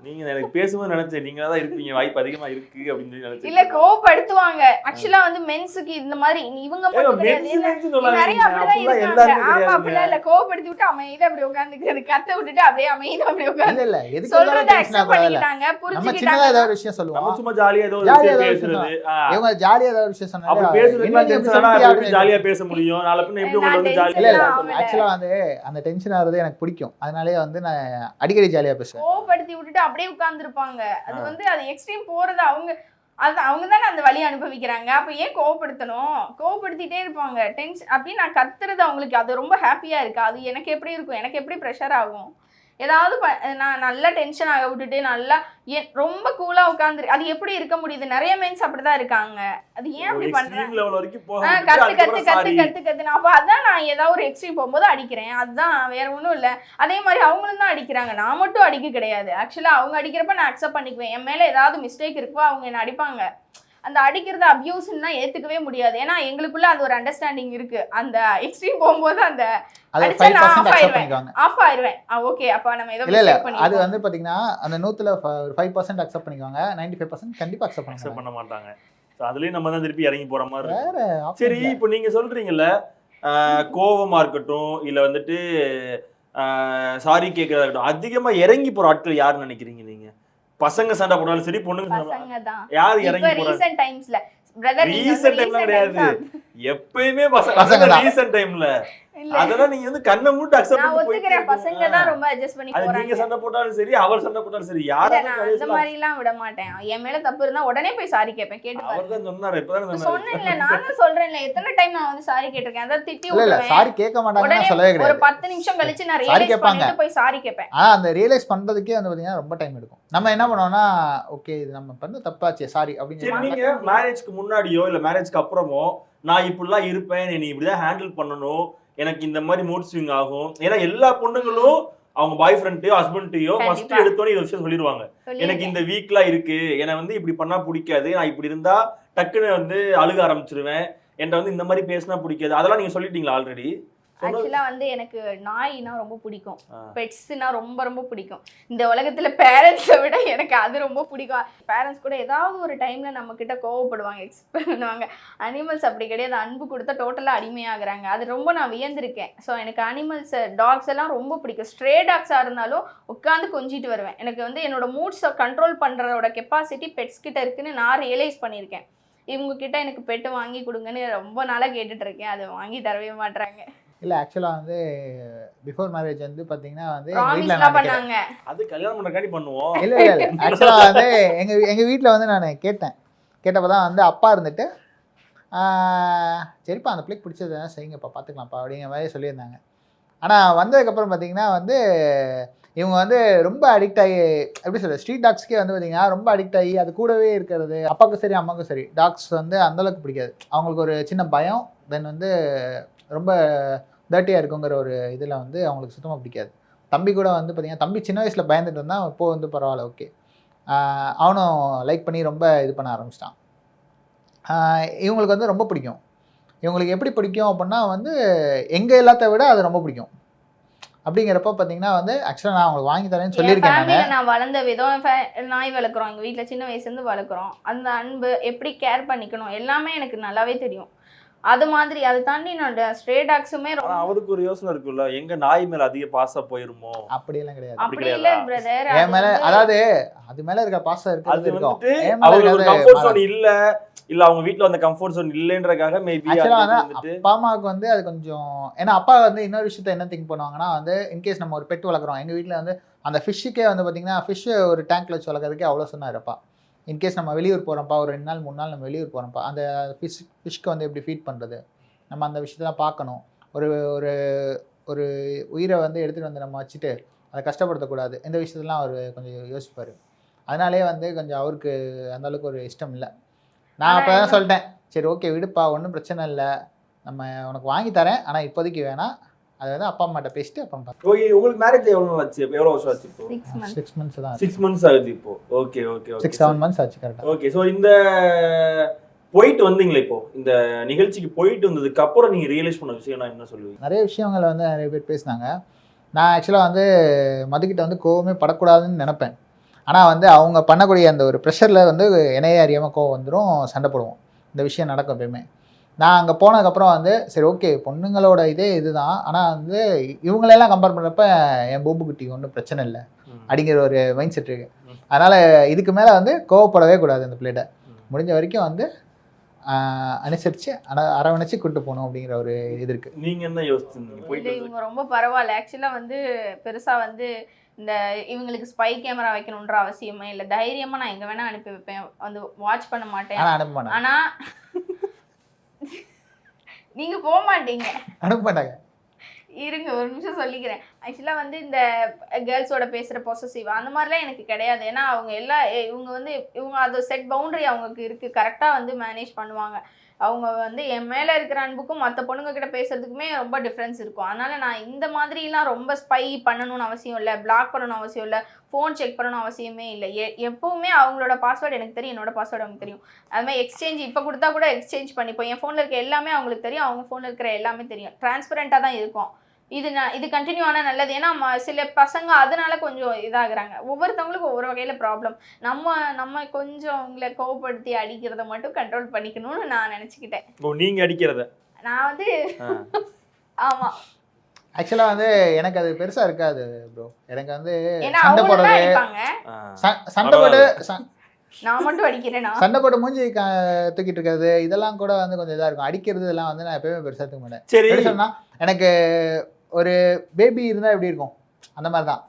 நீங்க எனக்கு பேசும்போது நினைச்சேன் நீங்க தான் இருப்பீங்க வாய்ப்பு அதிகமா இருக்கு அப்படின்னு சொல்லி நினைச்சேன். இல்ல கோவப்படுத்துவாங்க. ஆக்சுவலா வந்து மென்ஸுக்கு இந்த மாதிரி இவங்க. நிறைய அப்படிதான் இருக்காங்க. ஆமா. அப்படிலாம் இல்ல. கோவப்படுத்தி விட்டு அமைதியா அப்படி உட்காந்துக்கிறது. கத்த விட்டுட்டு அப்படியே அமைதியா அப்படி உட்காந்து இல்ல இல்ல. எதுக்கு சொல்றத அக்செப்ட் ஏதாவது புரிஞ்சுக்கிட்டாங்க. ஒரு விஷயம் சொல்லுவோம். சும்மா ஜாலியா ஏதோ ஏதாவது பேசுறது. இவங்க ஜாலியா ஏதாவது விஷயம் அப்படி சொல்லியா ஜாலியா பேச முடியும்? நாளை பின்ன எப்படி உங்களுக்கு வந்து இல்ல இல்ல ஜாலியா. ஆக்சுவலா வந்து அந்த டென்ஷன் ஆகுறது எனக்கு பிடிக்கும். அதனாலே வந்து நான் அடிக்கடி ஜாலியா பேசுவேன். கோவப்படுத்தி விட்டுட்டு அப்படியே உட்கார்ந்துருப்பாங்க. அது வந்து அது எக்ஸ்ட்ரீம் போறது அவங்க அது அவங்க தானே அந்த வழி அனுபவிக்கிறாங்க. அப்ப ஏன் கோவப்படுத்தணும்? கோவப்படுத்திட்டே இருப்பாங்க. டென்ஷன் அப்படின்னு நான் கத்துறது அவங்களுக்கு. அது ரொம்ப ஹாப்பியா இருக்கு. அது எனக்கு எப்படி இருக்கும்? எனக்கு எப்படி ப்ரெஷர் ஆகும்? ஏதாவது ப- நான் நல்லா டென்ஷன் ஆக விட்டுட்டு நல்லா ஏன் ரொம்ப கூலா உட்காந்து அது எப்படி இருக்க முடியுது? நிறைய மென்ஸ் அப்படிதான் இருக்காங்க. அது ஏன் அப்படி போக ஆ, விட்டுட்டு கத்து கத்து அதுக்கப்புறம் கத்து sorry. கத்து கத்து அப்ப அதான் நான் ஏதாவது ஒரு எக்ஸ்ட்ரீம் போகும்போது அடிக்கிறேன். அதுதான் வேற ஒண்ணும் இல்ல. அதே மாதிரி அவங்களும் தான் அடிக்கிறாங்க. நான் மட்டும் அடிக்க கிடையாது. ஆக்சுவலா அவங்க அடிக்கிறப்ப நான் அக்செப்ட் பண்ணிக்குவேன். என் மேல ஏதாவது மிஸ்டேக் இருக்கோ அவங்க என்ன அடிப்பாங்க. அந்த அடிக்கிறது அபியூஸ்னா ஏத்துக்கவே முடியாது. ஏன்னா எங்களுக்குள்ள அது ஒரு அண்டர்ஸ்டாண்டிங் இருக்கு. அந்த எக்ஸ்ட்ரீம் போகும்போது அந்த அடிச்சா நான் அக்செப்ட் ஆயிடுவேன். பண்ணிக்குவாங்க. ஆஃப் ஆயிருவேன். ஓகே அப்ப நம்ம ஏதோ இல்ல அது. வந்து பாத்தீங்கன்னா அந்த நூத்துல ஃபைவ் பர்சன்ட் அக்செப்ட் பண்ணிக்குவாங்க. நைன்டி ஃபைவ் பர்சன்ட் கண்டிப்பா அக்செப்ட் பண்ண மாட்டாங்க அதுலயும் நம்ம தான் திருப்பி இறங்கி போற மாதிரி சரி இல்ல. இப்போ நீங்க சொல்றீங்கல்ல கோவமா இருக்கட்டும் இல்ல வந்துட்டு சாரி கேட்கறதா இருக்கட்டும் அதிகமா இறங்கி போற ஆட்கள் யாருன்னு நினைக்கிறீங்க நீங்க? பசங்க சண்டை போட்டாலும் சரி பொண்ணுங்க யார் இறங்கி போறாங்க? ரீசன்ட் டைம்ஸ்ல பிரதர் Recent timeல கிடையாது. எப்பயுமே பசங்க. ரீசன்ட் டைம்ல அதெல்லாம் நீங்க வந்து கண்ணை மூட்டு அக்செப்ட் நான் பண்ணி ஒத்துக்கிறேன். பசங்க தான். ரொம்ப அட்ஜஸ்ட் பண்ணி அது போறாங்க. நீங்க சண்டை போட்டாலும் சரி அவர் சண்டை போட்டாலும் சரி நான் அந்த மாதிரிலாம் விட மாட்டேன். என் மேல தப்பு இருந்தா உடனே போய் சாரி கேட்பேன். கேட்டு அவர் தான் சொன்னாரு இப்பதான் சொன்னேன்ல நானும் சொல்றேன்ல எத்தனை டைம் நான் வந்து சாரி கேட்டிருக்கேன்? அதாவது திட்டி விடுவேன் சாரி கேட்க நான் சொல்லவே ஒரு நிமிஷம் கழிச்சு நான் ரியலைஸ். பண்ணிட்டு போய் சாரி கேட்பேன். ஆனா அந்த ரியலைஸ் பண்றதுக்கே வந்து பாத்தீங்கன்னா ரொம்ப டைம் எடுக்கும். நம்ம என்ன பண்ணுவோம்னா ஓகே இது நம்ம பண்ண தப்பாச்சே சாரி அப்படின்னு நீங்க மேரேஜ்க்கு முன்னாடியோ இல்ல மேரேஜ்க்கு அப்புறமோ நான் இப்படிலாம் இருப்பேன் நீ இப்படிதான் ஹேண்டில் பண்ணணும் எனக்கு இந்த மாதிரி மூட் ஸ்விங் ஆகும். ஏன்னா எல்லா பொண்ணுங்களும் அவங்க பாய் ஃப்ரெண்ட்டையோ ஹஸ்பண்ட்டையோ ஃபர்ஸ்ட். எடுத்தோன்னே ஒரு விஷயம் சொல்லிடுவாங்க. எனக்கு. இந்த வீக்லாம் இருக்கு. என்னை வந்து இப்படி பண்ணா பிடிக்காது. நான் இப்படி இருந்தா டக்குன்னு வந்து அழுக ஆரம்பிச்சிருவேன். என்கிட்ட வந்து இந்த மாதிரி பேசினா பிடிக்காது. அதெல்லாம் நீங்க சொல்லிட்டீங்களா ஆல்ரெடி ஆக்சுவலா வந்து எனக்கு நாய்னா ரொம்ப பிடிக்கும். பெட்ஸ்னா ரொம்ப ரொம்ப பிடிக்கும். இந்த உலகத்துல பேரண்ட்ஸை விட எனக்கு அது ரொம்ப பிடிக்கும். பேரண்ட்ஸ் கூட ஏதாவது ஒரு டைம்ல நம்ம கிட்ட கோவப்படுவாங்க எக்ஸ்பெக்ட் பண்ணுவாங்க. அனிமல்ஸ் அப்படி கிடையாது. அன்பு கொடுத்தா டோட்டலாக அடிமையாகிறாங்க. அது ரொம்ப நான் வியந்திருக்கேன். ஸோ எனக்கு அனிமல்ஸ் டாக்ஸ் எல்லாம் ரொம்ப பிடிக்கும். ஸ்ட்ரே டாக்ஸாக இருந்தாலும் உட்காந்து கொஞ்சிட்டு வருவேன். எனக்கு வந்து என்னோட மூட்ஸை கண்ட்ரோல் பண்ணுறதோட கெப்பாசிட்டி பெட்ஸ் கிட்ட இருக்குன்னு நான் ரியலைஸ் பண்ணியிருக்கேன். இவங்க கிட்ட எனக்கு பெட்டு வாங்கி கொடுங்கன்னு ரொம்ப நாளாக கேட்டுட்டு இருக்கேன். அதை வாங்கி தரவே மாட்றாங்க. இல்ல ஆக்சுவலா வந்து பிஃபோர் மேரேஜ் வந்து பாத்தீங்கன்னா வந்து கேட்டேன். பண்ணாங்க. அது கல்யாணம் பண்றக்காண்டி பண்ணுவோம். இல்ல இல்ல இல்ல. ஆக்சுவலா வந்து எங்க எங்க வீட்ல வந்து நான் கேட்டேன். கேட்டப்ப தான் வந்து அப்பா இருந்துட்டு சரிப்பா அந்த பிள்ளைக்கு பிடிச்சது எதாவது செய்யுங்கப்பா பார்த்துக்கலாம்ப்பா அப்படிங்கிற மாதிரி சொல்லியிருந்தாங்க. ஆனால் வந்ததுக்கப்புறம் பார்த்தீங்கன்னா வந்து இவங்க வந்து ரொம்ப அடிக்ட் ஆகி எப்படி சொல்றது ஸ்ட்ரீட் டாக்ஸ்க்கே வந்து பார்த்தீங்கன்னா ரொம்ப அடிக்ட் ஆகி அது கூடவே இருக்கிறது அப்பாவுக்கும் சரி அம்மாவுக்கும் சரி டாக்ஸ் வந்து அந்தளவுக்கு பிடிக்காது. அவங்களுக்கு ஒரு சின்ன பயம் தென் வந்து ரொம்ப டர்ட்டியாக இருக்குங்கிற ஒரு இதில் வந்து அவங்களுக்கு சுத்தமாக பிடிக்காது. தம்பி கூட வந்து பார்த்தீங்கன்னா தம்பி சின்ன வயசில் பயந்துட்டு இருந்தான் இப்போ வந்து பரவாயில்ல ஓகே அவனும் லைக் பண்ணி ரொம்ப இது பண்ண ஆரம்பிச்சிட்டான். இவங்களுக்கு வந்து ரொம்ப பிடிக்கும். இவங்களுக்கு எப்படி பிடிக்கும் அப்படின்னா வந்து எங்கள் எல்லாத்த விட அது ரொம்ப பிடிக்கும். அப்படிங்கிறப்ப பார்த்தீங்கன்னா வந்து ஆக்சுவலாக நான் உங்களுக்கு வாங்கி தரேன்னு சொல்லியிருக்கேன் நான். வளர்ந்த விதம் நாய் வளர்க்குறோம். எங்கள் வீட்டில் சின்ன வயசுலேருந்து வளர்க்குறோம். அந்த அன்பு எப்படி கேர் பண்ணிக்கணும் எல்லாமே எனக்கு நல்லாவே தெரியும். அது மாதிரி அதை தாண்டி நான் ஸ்ட்ரே டாக்ஸுமே அவருக்கு ஒரு யோசனை இருக்குல்ல எங்க நாய் மேல அதிக பாசம் போயிருமோ அப்படியெல்லாம் கிடையாது அப்படி இல்லை? பிரதர் என் மேல அதாவது அது மேல இருக்க பாசம் அது இருக்கிறது இருக்கும் வந்துட்டு அவருக்கு ஒரு கம்ஃபர்ட். ஜோன் இல்ல இல்ல அவங்க வீட்ல அந்த கம்ஃபர்ட் ஜோன் இல்லன்றக்காக மேபி அப்பா அம்மாவுக்கு வந்து அது கொஞ்சம் ஏன்னா அப்பா வந்து இன்னொரு விஷயத்த என்ன திங்க் பண்ணுவாங்கன்னா வந்து இன்கேஸ் நம்ம ஒரு பெட் வளர்க்குறோம் எங்கள் வீட்டில் வந்து அந்த ஃபிஷ்ஷுக்கே வந்து பார்த்தீங்கன்னா ஃபிஷ் ஒரு டேங்க்ல வச்சு வளர்க்குறதுக்கே அவ்வளோ சொன்னார் அப்பா இன்கேஸ் நம்ம வெளியூர் போகிறோம்ப்பா ஒரு ரெண்டு நாள் மூணு நாள் நம்ம வெளியூர் போகிறோம்ப்பா அந்த ஃபிஷ் ஃபிஷ்க்கு வந்து எப்படி ஃபீட் பண்ணுறது நம்ம அந்த விஷயத்தெல்லாம் பார்க்கணும். ஒரு ஒரு ஒரு உயிரை வந்து எடுத்துகிட்டு வந்து நம்ம வச்சுட்டு அதை கஷ்டப்படுத்தக்கூடாது. இந்த விஷயத்தெல்லாம் அவர் கொஞ்சம் யோசிப்பார். அதனாலே வந்து கொஞ்சம் அவருக்கு அந்த அளவுக்கு ஒரு இஷ்டம் இல்லை. நான் அப்போ தான் சொல்லிட்டேன். சரி ஓகே விடுப்பா ஒன்றும் பிரச்சனை இல்லை. நம்ம உனக்கு வாங்கி தரேன். ஆனால் இப்போதைக்கு வேணாம். அதை வந்து அப்பா அம்மாட்ட பேசிட்டு அப்புறம் பார்த்து ஓகே உங்களுக்கு மேரேஜ் எவ்வளவு நாள் ஆச்சு? இப்போ எவ்வளவு வருஷம் ஆச்சு இப்போ? சிக்ஸ் மந்த்ஸ் தான் சிக்ஸ் மந்த்ஸ் ஆகுது இப்போ. Okay okay six seven months ஆச்சு கரெக்டாக ஓகே ஸோ இந்த போயிட்டு வந்தீங்களே இப்போ? இந்த நிகழ்ச்சிக்கு போயிட்டு வந்ததுக்கு அப்புறம் நீங்க ரியலைஸ் பண்ண விஷயம் நான் என்ன சொல்லுவீங்க? நிறைய விஷயங்களை வந்து நிறைய பேர் பேசினாங்க. நான் ஆக்சுவலாக வந்து மதுக்கிட்ட வந்து கோவமே படக்கூடாதுன்னு நினப்பேன். ஆனால் வந்து அவங்க பண்ணக்கூடிய அந்த ஒரு ப்ரெஷரில் வந்து என்னையே அறியாமல் கோவம் வந்துடும் சண்டை போடுவோம். இந்த விஷயம் நடக்கும் எப்பயுமே. நான் அங்கே போனதுக்கப்புறம் வந்து சரி ஓகே பொண்ணுங்களோட இதே இதுதான். ஆனால் வந்து இவங்களெல்லாம் கம்பேர் பண்ணுறப்ப என் பூபு குட்டி ஒன்றும் பிரச்சனை இல்லை. அப்படிங்கிற ஒரு மைண்ட் செட் இருக்கு. ம். அதனால் இதுக்கு மேலே வந்து கோவப்படவே கூடாது அந்த பிள்ளைகிட்ட. முடிஞ்ச வரைக்கும் வந்து ஆஹ், அனுசரித்து அன அரவணைச்சு கூட்டு போகணும் அப்படிங்கிற ஒரு இது இருக்குது நீங்க என்ன வந்து இவங்க ரொம்ப பரவாயில்ல. ஆக்சுவலாக வந்து பெருசாக வந்து இந்த இவங்களுக்கு ஸ்பை கேமரா வைக்கணுன்ற அவசியமே இல்லை. தைரியமாக நான் எங்கே வேணால் அனுப்பி வைப்பேன். வந்து வாட்ச் பண்ண மாட்டேன். ஆனால் நீங்க போக மாட்டீங்க. அனுப்ப மாட்டாங்க. இருங்க ஒரு நிமிஷம் சொல்லிக்கிறேன். ஆக்சுவலாக வந்து இந்த கேர்ள்ஸோட பேசுகிற பொசசிவ் அந்த மாதிரிலாம் எனக்கு கிடையாது. ஏன்னா அவங்க எல்லா எ- இவங்க வந்து இவங்க அது செட் பவுண்டரி அவங்களுக்கு இருக்குது கரெக்டாக வந்து மேனேஜ் பண்ணுவாங்க. அவங்க வந்து என் மேலே இருக்கிற அன்புக்கும் மற்ற பொண்ணுங்க கிட்ட பேசுறதுக்குமே ரொம்ப டிஃப்ரென்ஸ் இருக்கும். அதனால நான் இந்த மாதிரிலாம் ரொம்ப ஸ்பை பண்ணணும்னு அவசியம் இல்லை பிளாக் பண்ணணும் அவசியம் இல்லை ஃபோன் செக் பண்ணணும் அவசியமே இல்லை. எ எப்பவுமே அவங்களோட பாஸ்வேர்டு எனக்கு தெரியும் என்னோட பாஸ்வேர்டு அவங்களுக்கு தெரியும். அது மாதிரி எக்ஸ்சேஞ்ச் இப்போ கொடுத்தா கூட எக்ஸ்சேஞ்ச் பண்ணிப்போம் என் ஃபோனில் இருக்க எல்லாமே அவங்களுக்கு தெரியும் அவங்க ஃபோனில் இருக்கிற எல்லாமே தெரியும். டிரான்ஸ்பரண்ட்டாக தான் இருக்கும். இது நான் இது கண்டினியூ ஆனால் நல்லது. ஏன்னா சில பசங்க அதனால கொஞ்சம் இதாகுறாங்க. ஒவ்வொருத்தவங்களுக்கும் ஒவ்வொரு வகையில் ப்ராப்ளம் நம்ம நம்ம கொஞ்சம் அவங்கள கோவப்படுத்தி அடிக்கிறத மட்டும் கண்ட்ரோல் பண்ணிக்கணும்னு நான் நினச்சிக்கிட்டேன். ஓ நீங்க அடிக்கிறத? நான் வந்து. ஆமாம் ஆக்சுவலாக வந்து எனக்கு அது பெருசாக இருக்காது ப்ரோ எனக்கு வந்து ஏன்னா சண்டை போடுறது சண்டை போட்டு நான் மட்டும் அடிக்கிறேனா? சண்டை போட்டு மூஞ்சி க தூக்கிட்டு இருக்கிறது இதெல்லாம் கூட வந்து கொஞ்சம் இதாக இருக்கும். அடிக்கிறது இதெல்லாம் வந்து நான் எப்பயுமே பெருசாக எடுத்துக்க மாட்டேன். சரி. எப்படி சொன்னா எனக்கு ஒரு பேபி இருந்தால் எப்படி இருக்கும்? அந்த மாதிரி தான்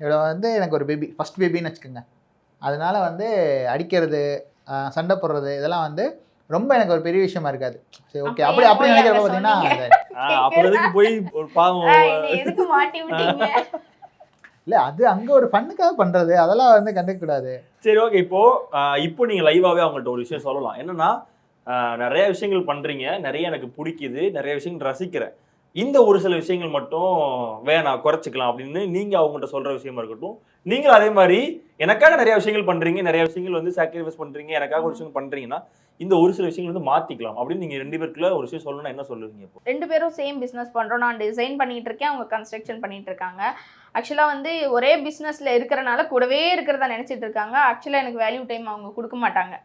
இவ்வளோ வந்து எனக்கு ஒரு பேபி ஃபர்ஸ்ட் பேபின்னு வச்சுக்கோங்க. அதனால வந்து அடிக்கிறது சண்டை போடுறது இதெல்லாம் வந்து ரொம்ப எனக்கு ஒரு பெரிய விஷயமா இருக்காது. சரி ஓகே அப்ப அப்படி அப்படி நினைக்கிறப்ப பார்த்தீங்கன்னா போய் ஒரு பாவம் ஆ, என்னை எதுக்கு மாட்டி விட்டீங்க? இல்லை அது அங்கே ஒரு ஃபண்ணுக்காக பண்ணுறது அதெல்லாம் வந்து கண்டுக்க கூடாது. சரி ஓகே இப்போ ஆ, இப்போ நீங்க லைவாவே அவங்கள்ட்ட ஒரு விஷயம் சொல்லலாம். என்னன்னா நிறைய விஷயங்கள் பண்றீங்க. நிறைய எனக்கு பிடிக்குது. நிறைய விஷயங்கள் ரசிக்கிறேன். இந்த ஒரு சில விஷயங்கள் மட்டும் வேணாம் குறைச்சிக்கலாம் அப்படின்னு நீங்கள் அவங்ககிட்ட சொல்கிற விஷயமா இருக்கட்டும். நீங்களும் அதே மாதிரி எனக்காக நிறைய விஷயங்கள் பண்ணுறீங்க நிறைய விஷயங்கள் வந்து சாக்ரிஃபைஸ் பண்ணுறீங்க எனக்காக ஒரு விஷயம் பண்ணுறீங்கன்னா இந்த ஒரு சில விஷயங்கள் வந்து மாற்றிக்கலாம் அப்படின்னு நீங்கள் ரெண்டு பேருக்குள்ள ஒரு விஷயம் சொல்லணும்னா என்ன சொல்லுவீங்க இப்போ? ரெண்டு பேரும் சேம் பிஸ்னஸ் பண்ணுறோம் நான் டிசைன் பண்ணிட்டு இருக்கேன் அவங்க கன்ஸ்ட்ரக்ஷன் பண்ணிட்டு இருக்காங்க. ஆக்சுவலாக வந்து ஒரே பிஸ்னஸில் இருக்கிறனால கூடவே இருக்கிறதா நினச்சிட்டு இருக்காங்க. ஆக்சுவலாக எனக்கு வேல்யூ டைம் அவங்க கொடுக்க மாட்டாங்க.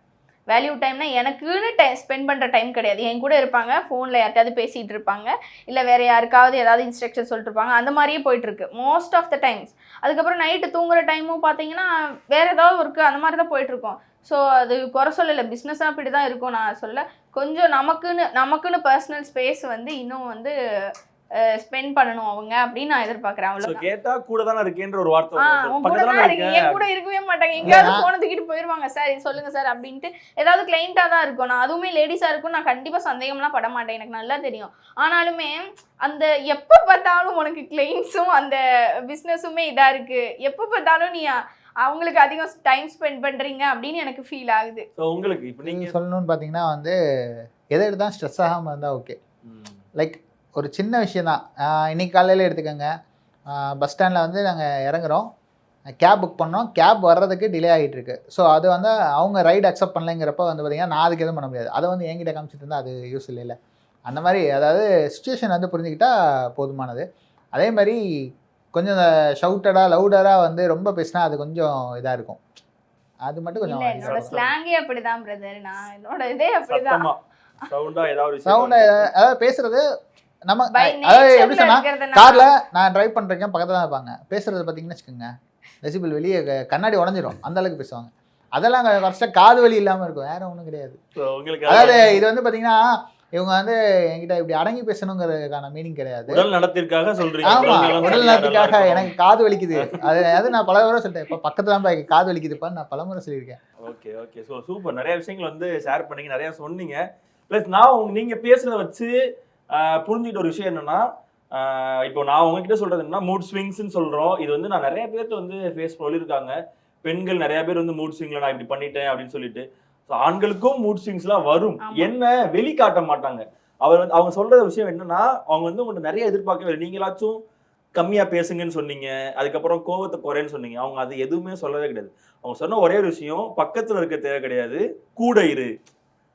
வேல்யூ டைம்னா எனக்குன்னு டைம் ஸ்பெண்ட் பண்ணுற டைம் கிடையாது. என் கூட இருப்பாங்க ஃபோனில் யார்கிட்டயாவது பேசிகிட்டு இருப்பாங்க இல்லை வேறு யாருக்காவது ஏதாவது இன்ஸ்ட்ரக்ஷன் சொல்லிட்டு இருப்பாங்க அந்த மாதிரியே போயிட்டுருக்கு மோஸ்ட் ஆஃப் த டைம்ஸ் அதுக்கப்புறம் நைட்டு தூங்குற டைமும் பார்த்தீங்கன்னா வேறு ஏதாவது ஒர்க்கு அந்த மாதிரி தான் போயிட்டுருக்கோம் ஸோ அது குறை சொல்லலை. பிஸ்னஸாக அப்படி தான் இருக்கும் நான் சொல்ல. கொஞ்சம் நமக்குன்னு நமக்குன்னு பர்சனல் ஸ்பேஸ் வந்து இன்னும் வந்து ஸ்பெண்ட் பண்ணணும் அவங்க அப்படின்னு நான் எதிர்பார்க்குறேன் So, அவ்வளோ கேட்டா கூட தானே இருக்கேன்ற ஒரு வார்த்தை கூட தான் இருக்கு. என் கூட இருக்கவே மாட்டாங்க. எங்கேயாவது ஃபோனை தூக்கிட்டு போயிடுவாங்க சார் இது சொல்லுங்க சார் அப்படின்ட்டு. ஏதாவது கிளைண்ட்டாக தான் இருக்கும். நான் அதுவுமே லேடிஸாக இருக்கும் நான் கண்டிப்பாக சந்தேகம்லாம் பட மாட்டேன். எனக்கு நல்லா தெரியும். ஆனாலுமே அந்த எப்போ பார்த்தாலும் உனக்கு கிளைண்ட்ஸும் அந்த பிஸ்னஸுமே இதாக இருக்கு. எப்போ பார்த்தாலும் நீ அவங்களுக்கு அதிகம் டைம் ஸ்பெண்ட் பண்ணுறீங்க அப்படின்னு எனக்கு ஃபீல் ஆகுது. உங்களுக்கு இப்போ நீங்க நீங்கள் சொல்லணும்னு பார்த்தீங்கன்னா வந்து எதை எடுத்தால் ஸ்ட்ரெஸ் ஆகாமல் இருந்தால் ஓகே. லைக் ஒரு சின்ன விஷயம் தான் இன்னைக்கு காலையில் எடுத்துக்கோங்க. பஸ் ஸ்டாண்டில் வந்து நாங்கள் இறங்குறோம். கேப் புக் பண்ணோம். கேப் வர்றதுக்கு டிலே ஆகிட்டு இருக்கு ஸோ அது வந்து அவங்க ரைடு அக்செப்ட் பண்ணலைங்கிறப்ப வந்து பார்த்தீங்கன்னா நான் அதுக்கு எதுவும் பண்ண முடியாது. அதை வந்து என்கிட்ட காமிச்சிட்டு இருந்தால் அது யூஸ் இல்லைல்ல அந்த மாதிரி அதாவது சுச்சுவேஷன் வந்து புரிஞ்சுக்கிட்டா போதுமானது. அதே மாதிரி கொஞ்சம் ஷவுட்டடாக லவுடராக வந்து ரொம்ப பேசினா அது கொஞ்சம் இதாக இருக்கும். அது மட்டும் இல்ல கொஞ்சம் என்னோட ஸ்லாங்கே அப்படிதான் பிரதர் நான் என்னோட இதே அப்படிதான். சவுண்டா ஏதாவது ஒரு சவுண்ட் அதாவது பேசுறது நம்ம அதாவது எப்படி சொன்னா கார்ல நான் டிரைவ் பண்றேன் பக்கத்துல தான் இருப்பாங்க. பேசுறது பாத்தீங்கன்னு வச்சுக்கோங்க. டெசிபிள் வெளியே கண்ணாடி உடஞ்சிரும். அந்த அளவுக்கு பேசுவாங்க. அதெல்லாம் ஃபர்ஸ்டா காது வலி இல்லாம இருக்கும். வேற ஒண்ணும் கிடையாது. அதாவது அது இது வந்து பாத்தீங்கன்னா இவங்க வந்து என்கிட்ட இப்படி அடங்கி பேசணுங்கிறதுக்கான மீனிங் கிடையாது. உடல் நலத்திற்காக சொல்றீங்க. ஆமா உடல் நல்லா எனக்கு காது வலிக்குது. அது அது நான் பல முறை சொல்லிட்டேன். இப்ப பக்கத்துல தான் காது வலிக்குதுப்பான்னு நான் பல முறை சொல்லியிருக்கேன். ஓகே ஓகே ஸோ சூப்பர் நிறைய விஷயங்கள் வந்து ஷேர் பண்ணீங்க. நிறைய சொன்னீங்க. ப்ளஸ் நான் உங்க நீங்க பேசுறத வச்சு புரிஞ்சுக்கிட்ட ஒரு விஷயம் என்னன்னா இப்போ நான் உங்ககிட்ட சொல்றது என்னன்னா மூட் ஸ்விங்ஸ்னு சொல்றோம். இது வந்து நான் நிறைய பேர்ட்ட வந்து ஃபேஸ் சொல்லியிருக்காங்க. பெண்கள் நிறைய பேர் வந்து மூட் ஸ்விங்ல நான் இப்படி பண்ணிட்டேன் அப்படின்னு சொல்லிட்டு. ஆண்களுக்கும் மூட் ஸ்விங்ஸ்லாம் வரும். என்ன வெளிக்காட்ட மாட்டாங்க. அவர் வந்து அவங்க சொல்ற விஷயம் என்னன்னா அவங்க வந்து உங்கள்ட்ட நிறைய எதிர்பார்க்கவே. நீங்களாச்சும் கம்மியா பேசுங்கன்னு சொன்னீங்க. அதுக்கப்புறம் கோவத்தை குறைன்னு சொன்னீங்க. அவங்க அது எதுவுமே சொல்லவே கிடையாது. அவங்க சொன்ன ஒரே ஒரு விஷயம் பக்கத்துல இருக்க தேவை கிடையாது. கூட இரு.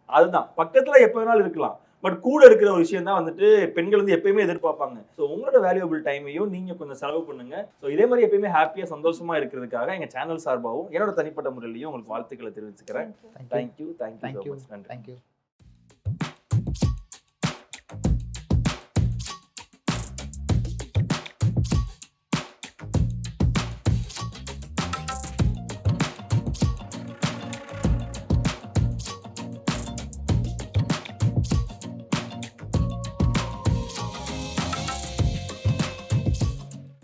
அதுதான். பக்கத்துல எப்ப வேணாலும் இருக்கலாம். பட் கூட இருக்கிற ஒரு விஷயம் தான் வந்துட்டு பெண்கள் வந்து எப்பயுமே எதிர்பார்ப்பாங்க. ஸோ உங்களோட வேல்யூபிள் டைமையும் நீங்க கொஞ்சம் செலவு பண்ணுங்க. ஸோ இதே மாதிரி எப்பயுமே ஹாப்பியா சந்தோஷமா இருக்கிறதுக்காக எங்க சேனல் சார்பாகவும் என்னோட தனிப்பட்ட முறையிலையும் உங்களுக்கு வாழ்த்துக்களை தெரிவிச்சுக்கிறேன். தேங்க்யூ தேங்க்யூ தேங்க்யூ நன்றி.